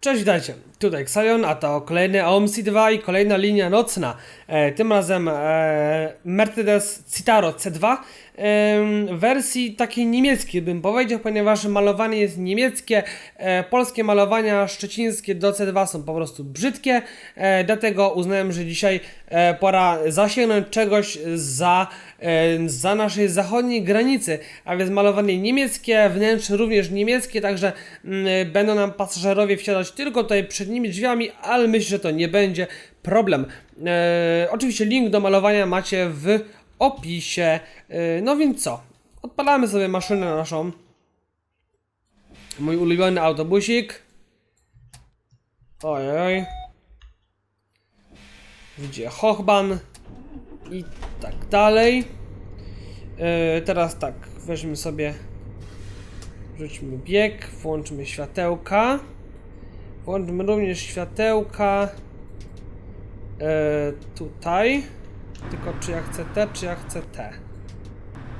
Cześć, witajcie. Tutaj Xion, a to kolejny OMC2 i kolejna linia nocna. E, tym razem e, Mercedes Citaro C2 e, w wersji takiej niemieckiej bym powiedział, ponieważ malowanie jest niemieckie. E, polskie malowania szczecińskie do C2 są po prostu brzydkie, e, dlatego uznałem, że dzisiaj e, pora zasięgnąć czegoś za, za naszej zachodniej granicy, a więc malowanie niemieckie, wnętrze również niemieckie, także mm, będą nam pasażerowie wsiadać tylko tutaj przednimi drzwiami, ale myślę, że to nie będzie problem. Oczywiście link do malowania macie w opisie. E, no więc co? Odpalamy sobie maszynę naszą. Mój ulubiony autobusik. Ojej. Gdzie Hochban i tak dalej. E, teraz tak, weźmy sobie, rzućmy bieg, włączmy światełka. Włączmy również światełka e, tutaj. Tylko czy ja chcę te, czy ja chcę te.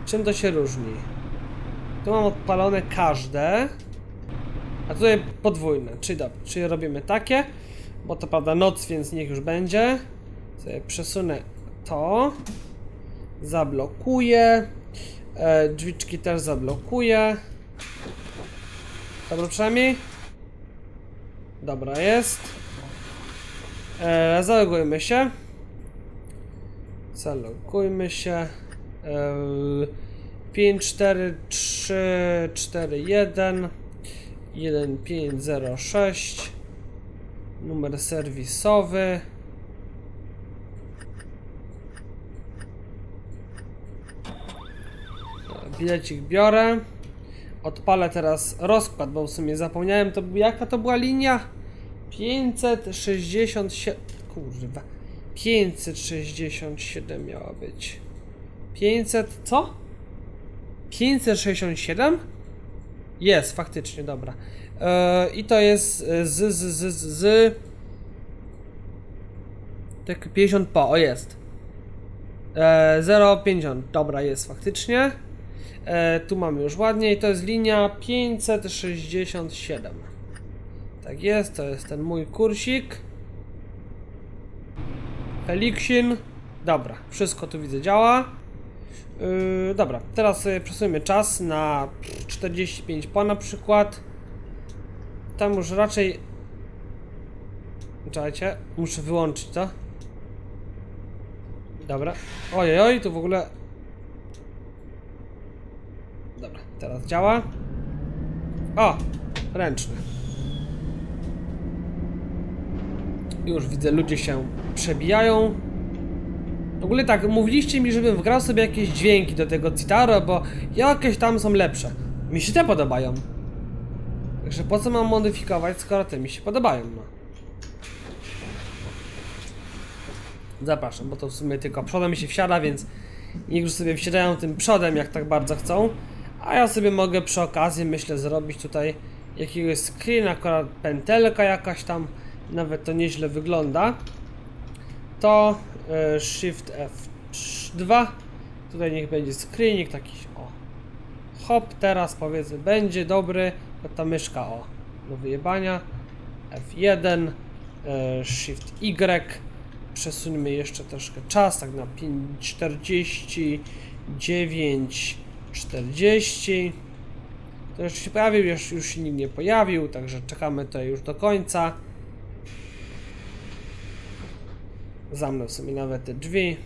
Czym to się różni? Tu mam odpalone każde. A tutaj podwójne. Czyli dobra, czyli robimy takie. Bo to prawda noc, więc niech już będzie. Sobie przesunę to. Zablokuję. E, drzwiczki też zablokuję. Dobra, przynajmniej. Dobra, jest. E, zalogujmy się. Zalogujmy się. E, 5, 4, 3, 4, 1. 1, 5, 0, 6. Numer serwisowy. Bilecik biorę. Odpalę teraz rozkład, bo w sumie zapomniałem, to jaka to była linia? 567. Kurwa. 567 miała być. 500. Co? 567? Jest, faktycznie, dobra. E, I to jest z, z, z, z, z. Tak 50 po, o jest. E, 0,50, dobra, jest faktycznie. E, tu mamy już ładnie i to jest linia 567. Tak jest, to jest ten mój kursik. Felixin. Dobra, wszystko tu widzę działa. Yy, dobra, teraz sobie przesuńmy czas na 45 po na przykład. Tam już raczej... Czekajcie, muszę wyłączyć to. Dobra. Ojej, oj, tu w ogóle... Dobra, teraz działa. O! Ręczny. Już widzę, ludzie się przebijają. W ogóle tak, mówiliście mi, żebym wgrał sobie jakieś dźwięki do tego Citaro, bo jakieś tam są lepsze. Mi się te podobają. Także po co mam modyfikować, skoro te mi się podobają, no. Zapraszam, bo to w sumie tylko przodem mi się wsiada, więc niech już sobie wsiadają tym przodem, jak tak bardzo chcą. A ja sobie mogę przy okazji, myślę, zrobić tutaj jakiegoś screen, akurat pętelka jakaś tam, nawet to nieźle wygląda. To e, Shift F2, tutaj niech będzie screenik taki, o. Hop, teraz powiedzmy, będzie dobry, ta myszka, o, do wyjebania. F1, e, Shift Y, przesuńmy jeszcze troszkę czas, tak na 5.49, 40. To jeszcze się pojawił, już, już się nikt nie pojawił, także czekamy tutaj już do końca. Zamknę sobie nawet te drzwi.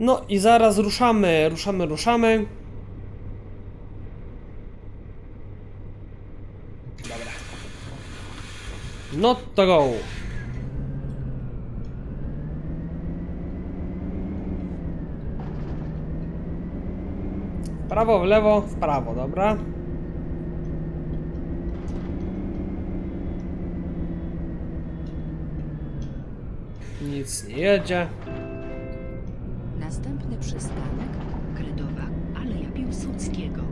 No i zaraz ruszamy, ruszamy, ruszamy. Dobra. No to go. W prawo, w lewo, w prawo, dobra. Nic nie jedzie. Następny przystanek Kredowa, Aleja Piłsudskiego.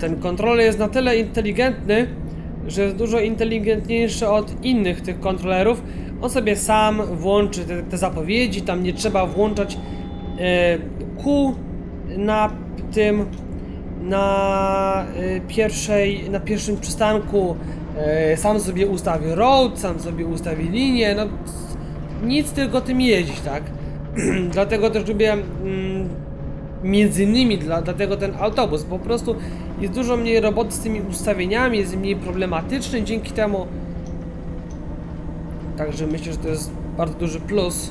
Ten kontroler jest na tyle inteligentny, że jest dużo inteligentniejszy od innych tych kontrolerów. On sobie sam włączy te, te zapowiedzi, tam nie trzeba włączać e, kół na tym na y, pierwszej, na pierwszym przystanku y, sam sobie ustawi road, sam sobie ustawi linię, no nic tylko tym jeździć, tak? Dlatego też lubię mm, między innymi dla, dlatego ten autobus, po prostu jest dużo mniej roboty z tymi ustawieniami, jest mniej problematyczny dzięki temu. Także myślę, że to jest bardzo duży plus.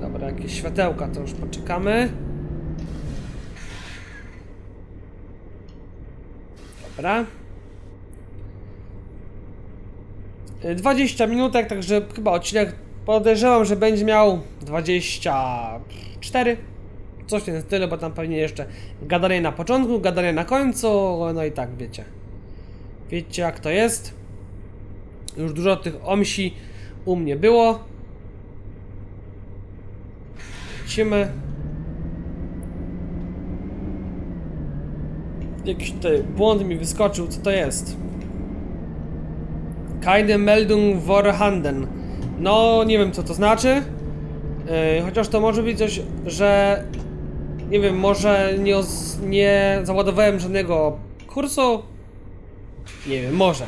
Dobra, jakieś światełka, to już poczekamy. Dobra. Y, 20 minutek, także chyba odcinek podejrzewam, że będzie miał 24. Coś w tym stylu, bo tam pewnie jeszcze gadanie na początku, gadanie na końcu, no i tak wiecie. Wiecie jak to jest. Już dużo tych omsi u mnie było. Lecimy. Jakiś tutaj błąd mi wyskoczył, co to jest? Keine Meldung vorhanden. No, nie wiem co to znaczy. Yy, chociaż to może być coś, że nie wiem, może nie, nie załadowałem żadnego kursu. Nie wiem, może.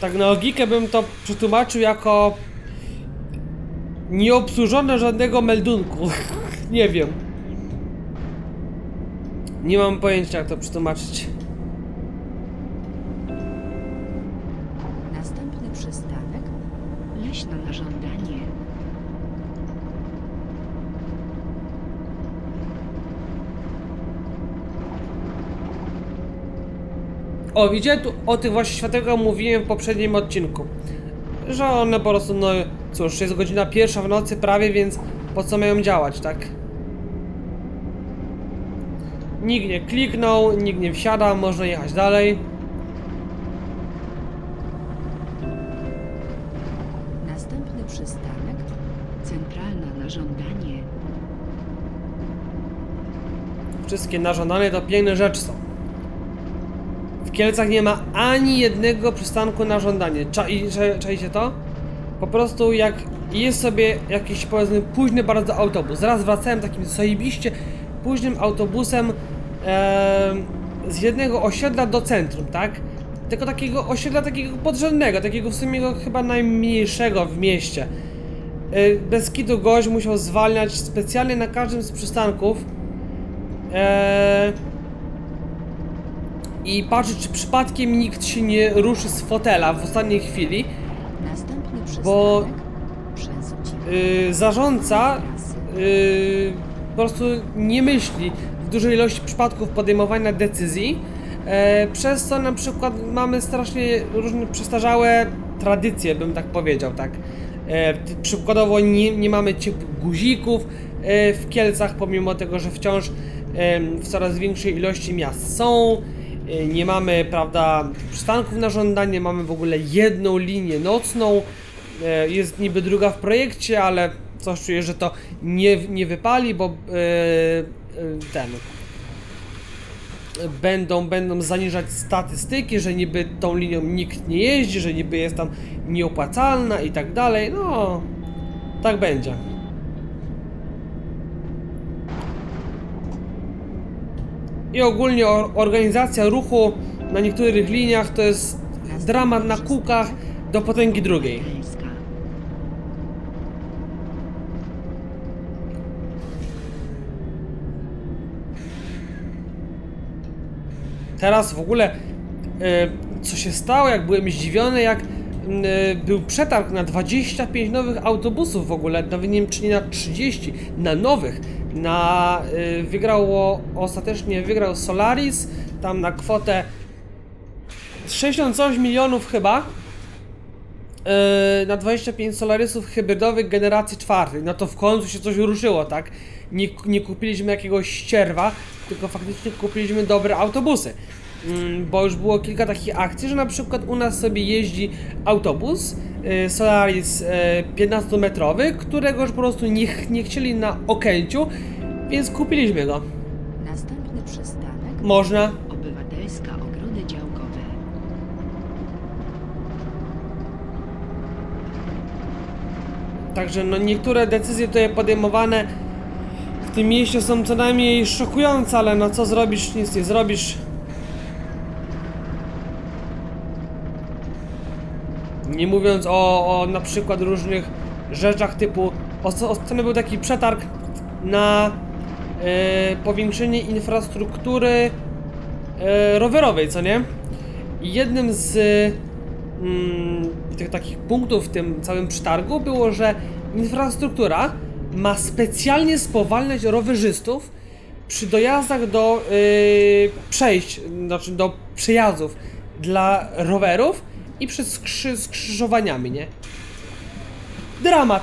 Tak na logikę bym to przetłumaczył jako nie obsłużono żadnego meldunku. nie wiem. Nie mam pojęcia jak to przetłumaczyć. Następny przystanek Leśna na żądanie. O, widzicie, tu o tych właśnie światełkach mówiłem w poprzednim odcinku. Że one po prostu, no cóż, jest godzina pierwsza w nocy prawie, więc po co mają działać, tak? Nikt nie kliknął, nikt nie wsiada, można jechać dalej. Następny przystanek Centralna na żądanie. Wszystkie nażądane to piękne rzeczy są. W Kielcach nie ma ani jednego przystanku na żądanie. Czai, cze- czaicie to? Po prostu jak jest sobie jakiś powiedzmy późny bardzo autobus. Raz wracałem takim zajebiście późnym autobusem em, z jednego osiedla do centrum, tak? Tylko takiego osiedla takiego podrzędnego, takiego w sumie chyba najmniejszego w mieście. Y, Bez kitu gość musiał zwalniać specjalnie na każdym z przystanków Eee, I patrzeć, czy przypadkiem nikt się nie ruszy z fotela w ostatniej chwili. Bo-. Yy, zarządca yy, po prostu nie myśli w dużej ilości przypadków podejmowania decyzji, e, przez co na przykład mamy strasznie różne przestarzałe tradycje, bym tak powiedział, tak. E, przykładowo nie, nie mamy ciepłych guzików e, w Kielcach, pomimo tego, że wciąż w coraz większej ilości miast są. Nie mamy, prawda, przystanków na żądanie, mamy w ogóle jedną linię nocną. Jest niby druga w projekcie, ale coś czuję, że to nie, nie wypali, bo e, ten będą, będą zaniżać statystyki, że niby tą linią nikt nie jeździ, że niby jest tam nieopłacalna i tak dalej. No, tak będzie. I ogólnie or- organizacja ruchu na niektórych liniach to jest dramat na kółkach do potęgi drugiej. Teraz w ogóle e, co się stało, jak byłem zdziwiony, jak e, był przetarg na 25 nowych autobusów w ogóle, nawet nie wiem czy nie na 30, na nowych. Na e, wygrało ostatecznie wygrał Solaris tam na kwotę 60 coś milionów chyba. Na 25 Solarisów hybrydowych generacji czwartej. No to w końcu się coś ruszyło, tak? Nie, nie kupiliśmy jakiegoś ścierwa, tylko faktycznie kupiliśmy dobre autobusy. Mm, Bo już było kilka takich akcji, że na przykład u nas sobie jeździ autobus e, Solaris e, 15-metrowy, którego już po prostu nie, nie chcieli na Okęciu, więc kupiliśmy go. Następny przystanek Można. Także no niektóre decyzje tutaj podejmowane w tym mieście są co najmniej szokujące, ale no co zrobisz, nic nie zrobisz. Nie mówiąc o, o na przykład różnych rzeczach typu osta- ostatnio był taki przetarg na e, powiększenie infrastruktury e, rowerowej, co nie? I jednym z mm, tych takich punktów w tym całym przetargu było, że infrastruktura ma specjalnie spowalniać rowerzystów przy dojazdach do yy, przejść, znaczy do przejazdów dla rowerów i przed skrzy, skrzyżowaniami, nie? Dramat.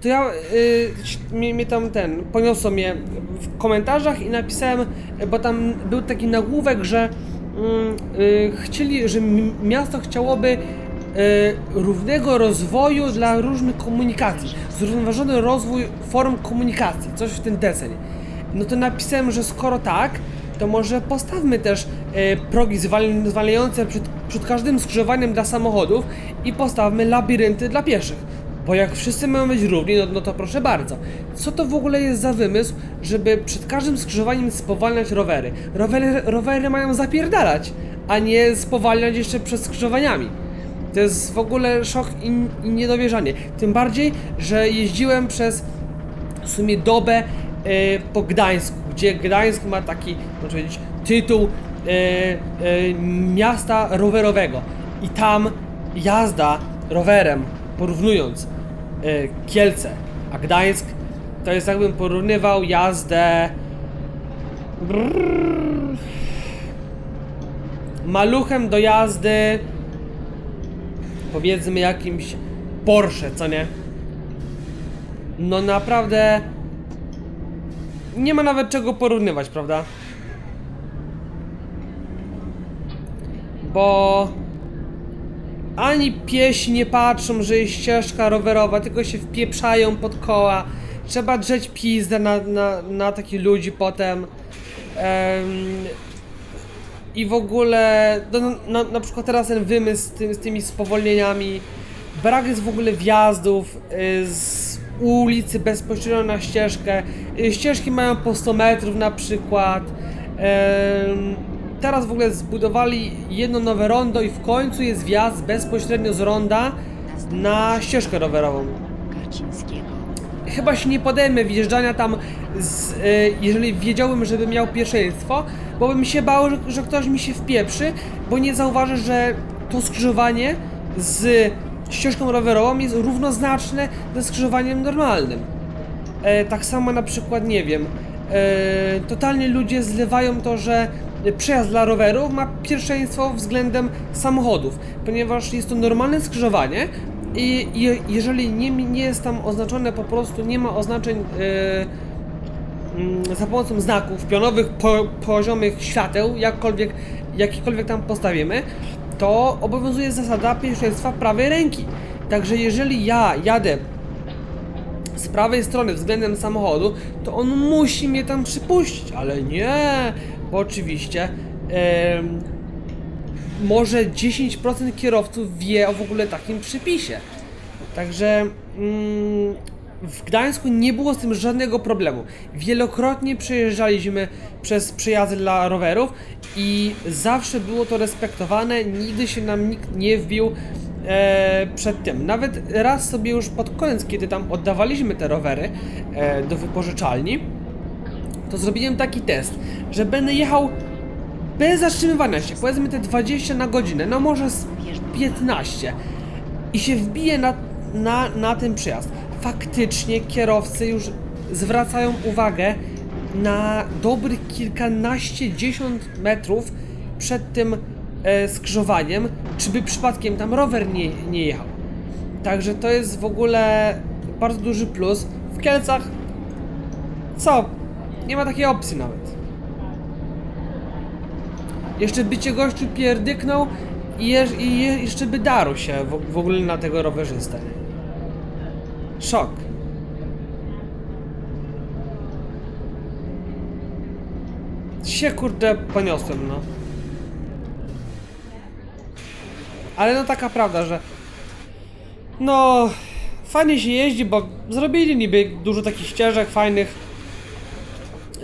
To ja, y, mnie, mnie tam ten, poniosło mnie w komentarzach i napisałem, bo tam był taki nagłówek, że chcieli, że miasto chciałoby y, równego rozwoju dla różnych komunikacji, zrównoważony rozwój form komunikacji, coś w ten deseń. No to napisałem, że skoro tak, to może postawmy też e, progi zwal- zwalniające przed, przed każdym skrzyżowaniem dla samochodów i postawmy labirynty dla pieszych. Bo jak wszyscy mają być równi, no, no to proszę bardzo. Co to w ogóle jest za wymysł, żeby przed każdym skrzyżowaniem spowalniać rowery? Rowery, rowery mają zapierdalać, a nie spowalniać jeszcze przed skrzyżowaniami. To jest w ogóle szok i, i niedowierzanie. Tym bardziej, że jeździłem przez w sumie dobę e, po Gdańsku, gdzie Gdańsk ma taki, można powiedzieć, tytuł e, e, miasta rowerowego. I tam jazda rowerem, porównując Kielce, a Gdańsk, to jest jakbym porównywał jazdę maluchem do jazdy powiedzmy jakimś Porsche, co nie? No naprawdę nie ma nawet czego porównywać, prawda? Bo ani piesi nie patrzą, że jest ścieżka rowerowa, tylko się wpieprzają pod koła. Trzeba drzeć pizdę na, na, na takich ludzi potem. Em, I w ogóle, no, no, na, na przykład teraz ten wymysł z, tym, z tymi spowolnieniami, brak jest w ogóle wjazdów y, z ulicy bezpośrednio na ścieżkę. Y, Ścieżki mają po 100 metrów na przykład. Em, Teraz w ogóle zbudowali jedno nowe rondo i w końcu jest wjazd bezpośrednio z ronda na ścieżkę rowerową. Chyba się nie podejmę wjeżdżania tam, z, e, jeżeli wiedziałbym, żeby miał pierwszeństwo, bo bym się bał, że, że ktoś mi się wpieprzy, bo nie zauważy, że to skrzyżowanie z ścieżką rowerową jest równoznaczne ze skrzyżowaniem normalnym. E, tak samo na przykład, nie wiem, e, totalnie ludzie zlewają to, że przejazd dla rowerów ma pierwszeństwo względem samochodów, ponieważ jest to normalne skrzyżowanie i, jeżeli nie, nie jest tam oznaczone po prostu, nie ma oznaczeń mm, za pomocą znaków pionowych, po, poziomych świateł, jakkolwiek, jakikolwiek tam postawimy, to obowiązuje zasada pierwszeństwa prawej ręki. Także jeżeli ja jadę z prawej strony względem samochodu, to on musi mnie tam przypuścić, ale nie, bo oczywiście może 10% kierowców wie o w ogóle takim przypisie. Także mm, w Gdańsku nie było z tym żadnego problemu. Wielokrotnie przejeżdżaliśmy przez przejazdy dla rowerów i zawsze było to respektowane, nigdy się nam nikt nie wbił e, przed tym. Nawet raz sobie już pod koniec, kiedy tam oddawaliśmy te rowery e, do wypożyczalni, to zrobiłem taki test, że będę jechał bez zatrzymywania się, powiedzmy te 20 na godzinę, no może z 15 i się wbije na, na, na ten przejazd. Faktycznie kierowcy już zwracają uwagę na dobrych kilkanaście, dziesiąt metrów przed tym e, skrzyżowaniem, czy by przypadkiem tam rower nie, nie jechał. Także to jest w ogóle bardzo duży plus. W Kielcach co? Nie ma takiej opcji nawet. Jeszcze by cię gościu pierdyknął i, i je, jeszcze by darł się w, w ogóle na tego rowerzystę. Szok. Się kurde poniosłem, no. Ale no taka prawda, że no Fajnie się jeździ, bo zrobili niby dużo takich ścieżek fajnych.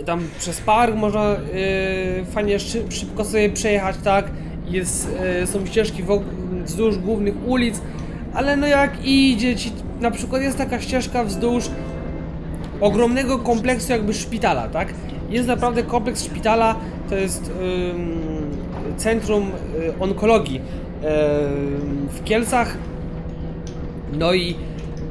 Tam przez park można yy, fajnie szyb, szybko sobie przejechać, tak? Jest, yy, są ścieżki wzdłuż głównych ulic, ale no jak idzie ci, na przykład jest taka ścieżka wzdłuż ogromnego kompleksu jakby szpitala, tak? Jest naprawdę kompleks szpitala, to jest ym, centrum y, onkologii ym, w Kielcach. No i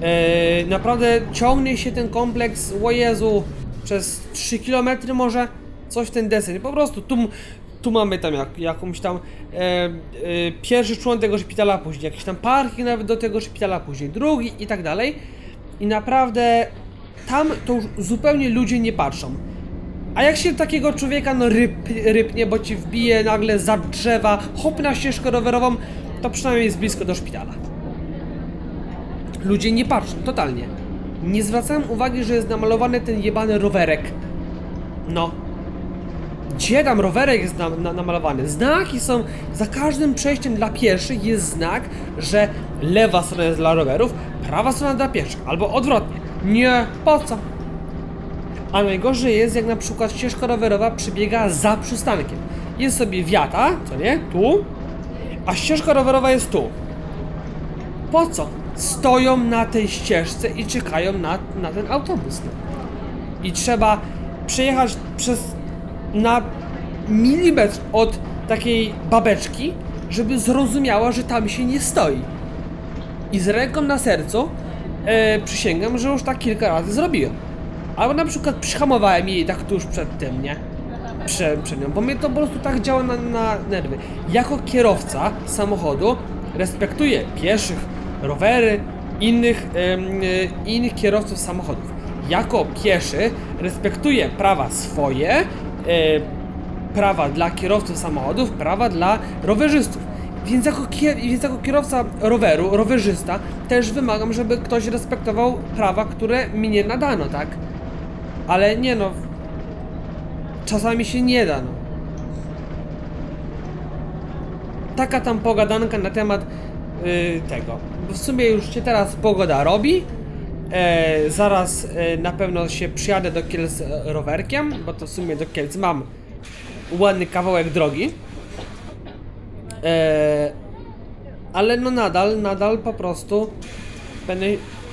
e, naprawdę ciągnie się ten kompleks, o Jezu, przez 3 km może, coś w ten deseń. Po prostu tu, tu mamy tam jak, jakąś tam e, e, pierwszy człon tego szpitala, później jakiś tam parking nawet do tego szpitala, później drugi i tak dalej. I naprawdę tam to już zupełnie ludzie nie patrzą. A jak się takiego człowieka no ryb, rypnie, bo ci wbije nagle za drzewa, hop na ścieżkę rowerową, to przynajmniej jest blisko do szpitala. Ludzie nie patrzą, totalnie. Nie zwracałem uwagi, że jest namalowany ten jebany rowerek. No. Gdzie tam rowerek jest na, na, namalowany? Znaki są, za każdym przejściem dla pieszych jest znak, że lewa strona jest dla rowerów, prawa strona dla pieszych, albo odwrotnie. Nie, po co? A najgorzej jest, jak na przykład ścieżka rowerowa przebiega za przystankiem. Jest sobie wiata, co nie? Tu. A ścieżka rowerowa jest tu. Po co? Stoją na tej ścieżce i czekają na, na ten autobus. No. I trzeba przejechać przez na milimetr od takiej babeczki, żeby zrozumiała, że tam się nie stoi. I z ręką na sercu e, przysięgam, że już tak kilka razy zrobiłem. Albo na przykład przyhamowałem jej tak tuż przed tym, nie? Prze, przed nią, bo mnie to po prostu tak działa na, na nerwy. Jako kierowca samochodu respektuję pieszych, rowery, innych, e, innych kierowców samochodów. Jako pieszy respektuję prawa swoje, e, prawa dla kierowców samochodów, prawa dla rowerzystów. Więc jako, więc jako kierowca roweru, rowerzysta, też wymagam, żeby ktoś respektował prawa, które mi nie nadano, tak? Ale nie no. Czasami się nie da, no. Taka tam pogadanka na temat yy, tego. W sumie już się teraz pogoda robi. E, zaraz e, na pewno się przyjadę do Kielc e, rowerkiem, bo to w sumie do Kielc mam ładny kawałek drogi. E, ale no nadal, nadal po prostu będę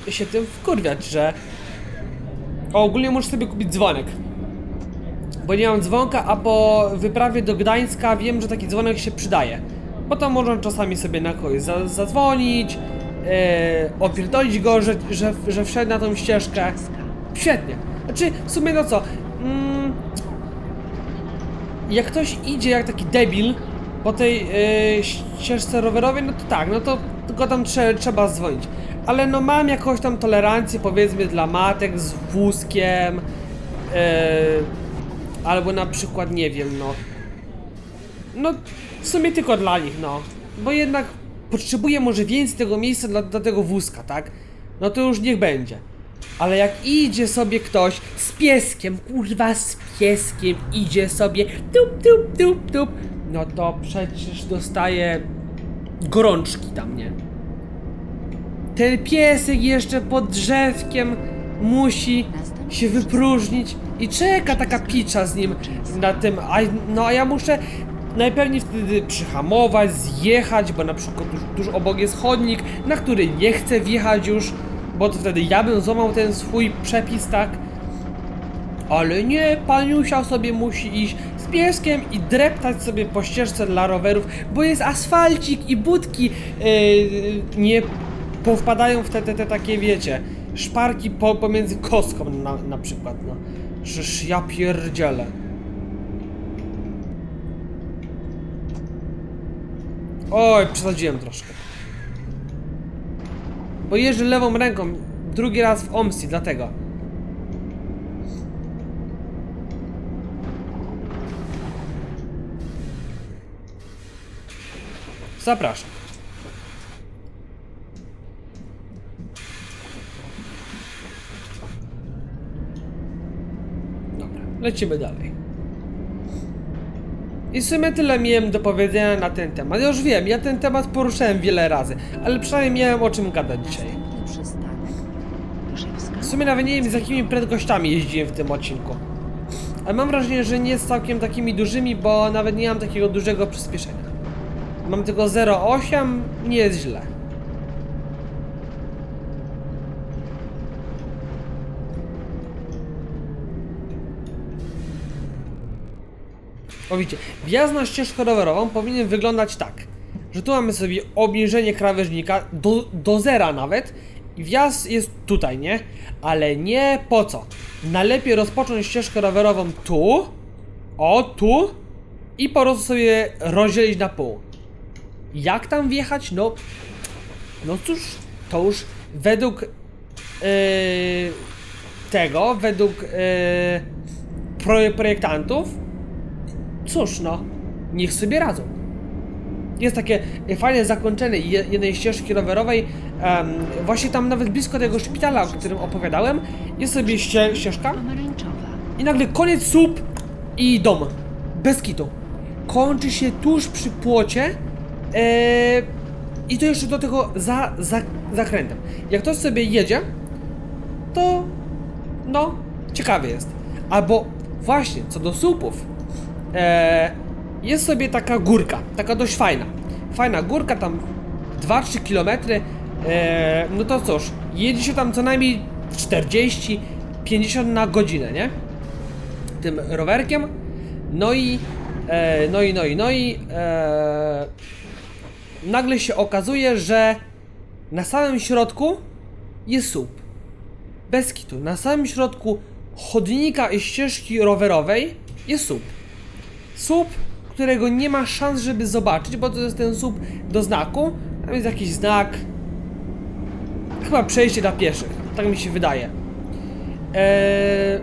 się tym wkurwiać, że o, ogólnie muszę sobie kupić dzwonek. Bo nie mam dzwonka, a po wyprawie do Gdańska wiem, że taki dzwonek się przydaje. Bo to można czasami sobie na kogoś za, zadzwonić, e, opierdolić go, że, że, że wszedł na tą ścieżkę. Świetnie. Znaczy, w sumie no co, mm, jak ktoś idzie jak taki debil po tej e, ścieżce rowerowej, no to tak, no to go tam trze, trzeba dzwonić. Ale no mam jakąś tam tolerancję powiedzmy dla matek z wózkiem, e, albo na przykład nie wiem, no. No w sumie tylko dla nich, no. Bo jednak potrzebuję może więcej tego miejsca dla, dla tego wózka, tak? No to już niech będzie. Ale jak idzie sobie ktoś z pieskiem, kurwa z pieskiem idzie sobie tup, tup, tup, tup, no to przecież dostaje gorączki tam, nie? Ten piesek jeszcze pod drzewkiem musi się wypróżnić i czeka taka picza z nim na tym, a, no a ja muszę najpewniej wtedy przyhamować, zjechać, bo na przykład tuż, tuż obok jest chodnik, na który nie chcę wjechać już, bo to wtedy ja bym złamał ten swój przepis, tak? Ale nie, paniusia sobie musi iść z pieskiem i dreptać sobie po ścieżce dla rowerów, bo jest asfalcik i budki yy, nie powpadają w te, te, te takie, wiecie, szparki po, pomiędzy kostką na, na przykład, no. Przecież ja pierdzielę. Oj, przesadziłem troszkę. Bo jeżdżę lewą ręką drugi raz w Omsi, dlatego. Zapraszam. Dobra, lecimy dalej. I w sumie tyle miałem do powiedzenia na ten temat. Już wiem, ja ten temat poruszałem wiele razy, ale przynajmniej miałem o czym gadać dzisiaj. Przystanek sumie nawet nie wiem z jakimi prędkościami jeździłem w tym odcinku. Ale mam wrażenie, że nie z całkiem takimi dużymi, bo nawet nie mam takiego dużego przyspieszenia. Mam tylko 0,8, nie jest źle. O widzicie, wjazd na ścieżkę rowerową powinien wyglądać tak, że tu mamy sobie obniżenie krawężnika do, do zera nawet i wjazd jest tutaj, nie? Ale nie po co. Najlepiej rozpocząć ścieżkę rowerową tu, o tu i po prostu sobie rozdzielić na pół. Jak tam wjechać? No, no cóż, to już według yy, tego, według yy, proje- projektantów cóż no, niech sobie radzą. Jest takie fajne zakończenie je- jednej ścieżki rowerowej, em, właśnie tam nawet blisko tego szpitala, o którym opowiadałem, jest sobie ście- ścieżka i nagle koniec słup i dom. Bez kitu. Kończy się tuż przy płocie e, i to jeszcze do tego za, za zakrętem. Jak ktoś sobie jedzie, to no, ciekawy jest. Albo właśnie, co do słupów, e, jest sobie taka górka, taka dość fajna. Fajna górka, tam 2-3 km. E, no to cóż, jedzie się tam co najmniej 40-50 na godzinę, nie? Tym rowerkiem. No i, e, no i, no i, no i, e, nagle się okazuje, że na samym środku jest słup. Bez kitu. Na samym środku chodnika i ścieżki rowerowej jest słup. Słup, którego nie ma szans, żeby zobaczyć, bo to jest ten słup do znaku. Tam jest jakiś znak. Chyba przejście dla pieszych. Tak mi się wydaje. Eee,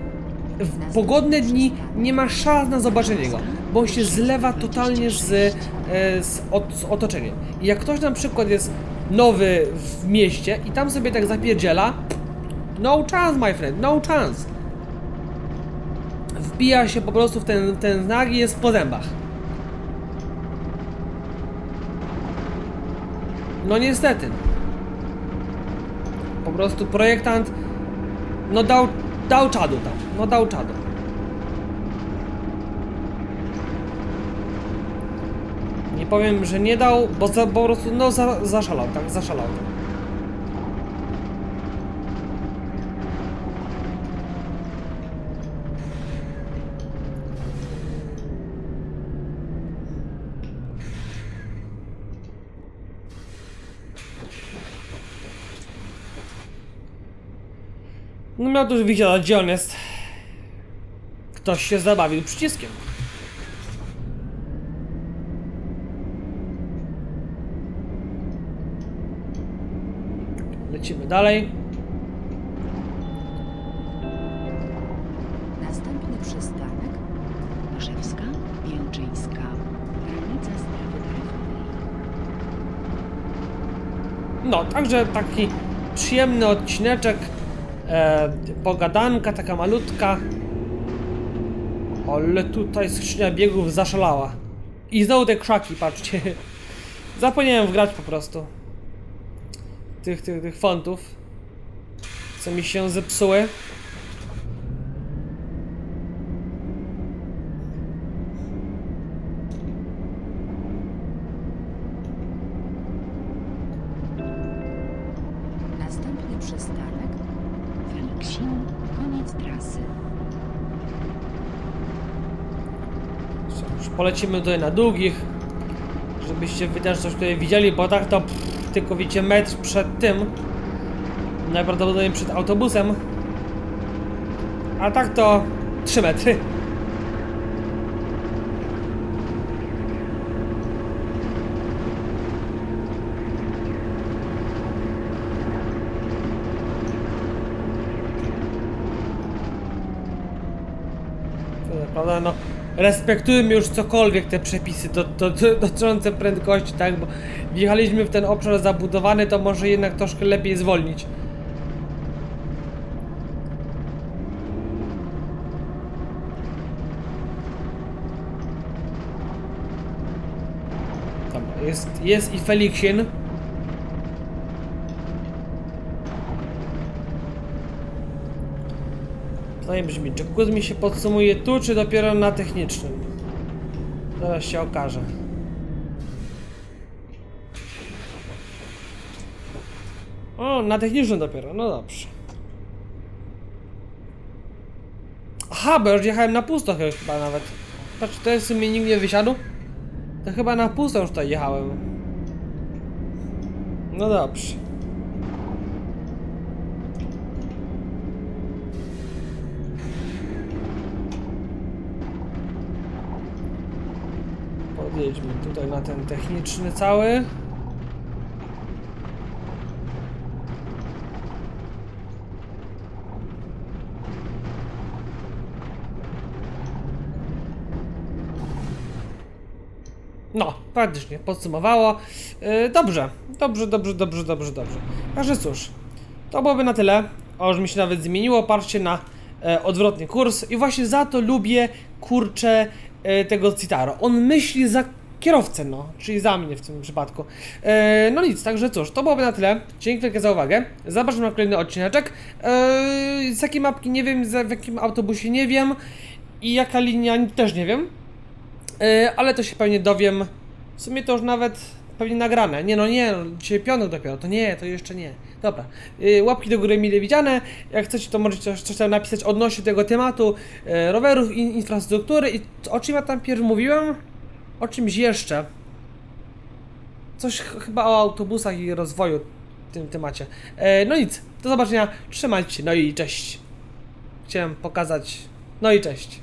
w pogodne dni nie ma szans na zobaczenie go, bo on się zlewa totalnie z, e, z, z otoczeniem. I jak ktoś na przykład jest nowy w mieście i tam sobie tak zapierdziela, no chance, my friend, no chance. Wbija się po prostu w ten, ten znak i jest po zębach. No niestety. Po prostu projektant no dał, dał czadu tam. No dał czadu. Nie powiem, że nie dał, bo za, po prostu no za, zaszalał, tak, zaszalał. No miał tu widzieć, gdzie on jest. Ktoś się zabawił przyciskiem. Lecimy dalej. Następny przystanek. Rzewska, Białczyńska. Granica strefy taryfnej. No, także taki przyjemny odcineczek. E, pogadanka taka malutka. Ale tutaj skrzynia biegów zaszalała. I znowu te krzaki, patrzcie. Zapomniałem wgrać po prostu. Tych, tych, tych fontów. Co mi się zepsuły. Polecimy tutaj na długich, żebyście wy coś tutaj widzieli, bo tak to pff, tylko widzicie metr przed tym, najprawdopodobniej przed autobusem, a tak to 3 metry. Prawda, no, respektujmy już cokolwiek te przepisy do, do, do, dotyczące prędkości, tak? Bo wjechaliśmy w ten obszar zabudowany, to może jednak troszkę lepiej zwolnić. Dobra, jest, jest i Feliksin. No i brzmi, czy kurs mi się podsumuje tu, czy dopiero na technicznym? Zaraz się okaże. O, na technicznym dopiero, no dobrze. Aha, bo już jechałem na pusto chyba- chyba nawet. Patrz, to jest w sumie nikt nie wysiadł? To chyba na pusto już tutaj jechałem. No dobrze. Podjedźmy tutaj na ten techniczny cały. No, faktycznie, podsumowało. Yy, dobrze, dobrze, dobrze, dobrze, dobrze, dobrze. Także cóż, to byłoby na tyle. O, już mi się nawet zmieniło, patrzcie na e, odwrotny kurs. I właśnie za to lubię, kurczę, tego Citaro. On myśli za kierowcę, no, czyli za mnie w tym przypadku. E, no nic, także cóż, to byłoby na tyle. Dzięki wielkie za uwagę. Zapraszam na kolejny odcineczek. E, z jakiej mapki nie wiem, w jakim autobusie nie wiem. I jaka linia też nie wiem. Ale to się pewnie dowiem. W sumie to już nawet pewnie nagrane. Nie no nie, no, dzisiaj piątek dopiero, to nie, to jeszcze nie. Dobra. Yy, łapki do góry mile widziane. Jak chcecie, to możecie coś, tam napisać odnośnie tego tematu yy, rowerów i infrastruktury. I o czym ja tam pierw mówiłem? O czymś jeszcze. Coś ch- chyba o autobusach i rozwoju w tym temacie. Yy, no nic, do zobaczenia, trzymajcie się, no i cześć. Chciałem pokazać, no i cześć.